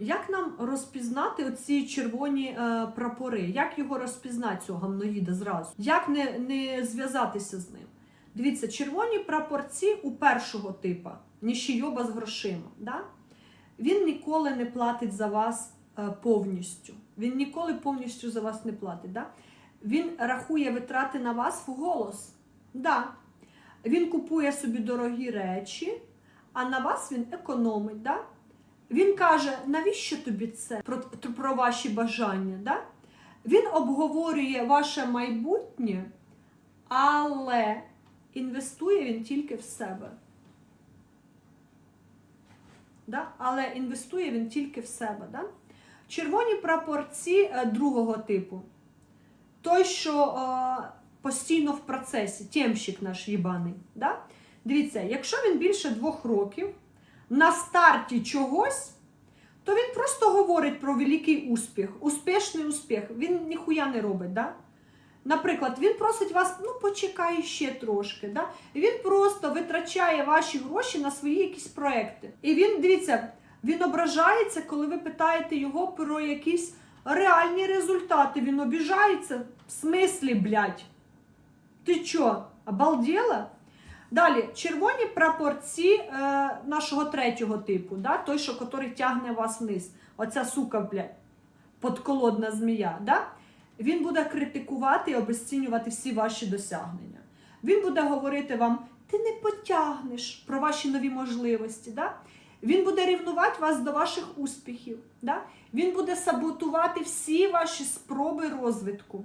Як нам розпізнати оці червоні е, прапори? Як його розпізнати, цього гамноїда зразу? Як не, не зв'язатися з ним? Дивіться, червоні прапорці у першого типа, ніщийоба з грошима. Да? Він ніколи не платить за вас е, повністю. Він ніколи повністю за вас не платить. Да? Він рахує витрати на вас в голос. Да. Він купує собі дорогі речі, а на вас він економить. Да? Він каже, навіщо тобі це про, про ваші бажання? Да? Він обговорює ваше майбутнє, але інвестує він тільки в себе. Да? Але інвестує він тільки в себе. Да? Червоні прапорці е, другого типу. Той, що е, постійно в процесі, тємщик наш їбаний. Да? Дивіться, якщо він більше двох років на старті чогось, то він просто говорить про великий успіх, успішний успіх. Він ніхуя не робить. Да? Наприклад, він просить вас, ну почекай ще трошки. Да? І він просто витрачає ваші гроші на свої якісь проекти. І він, дивіться, він ображається, коли ви питаєте його про якісь реальні результати. Він обіжається. В смислі, блядь? Ти чо, обалдела? Далі, червоні прапорці е, нашого третього типу, да? той, що який тягне вас вниз. Оця сука, блядь, подколодна змія. Да? Він буде критикувати і обесцінювати всі ваші досягнення. Він буде говорити вам, ти не потягнеш про ваші нові можливості. Да? Він буде рівнувати вас до ваших успіхів. Да? Він буде саботувати всі ваші спроби розвитку.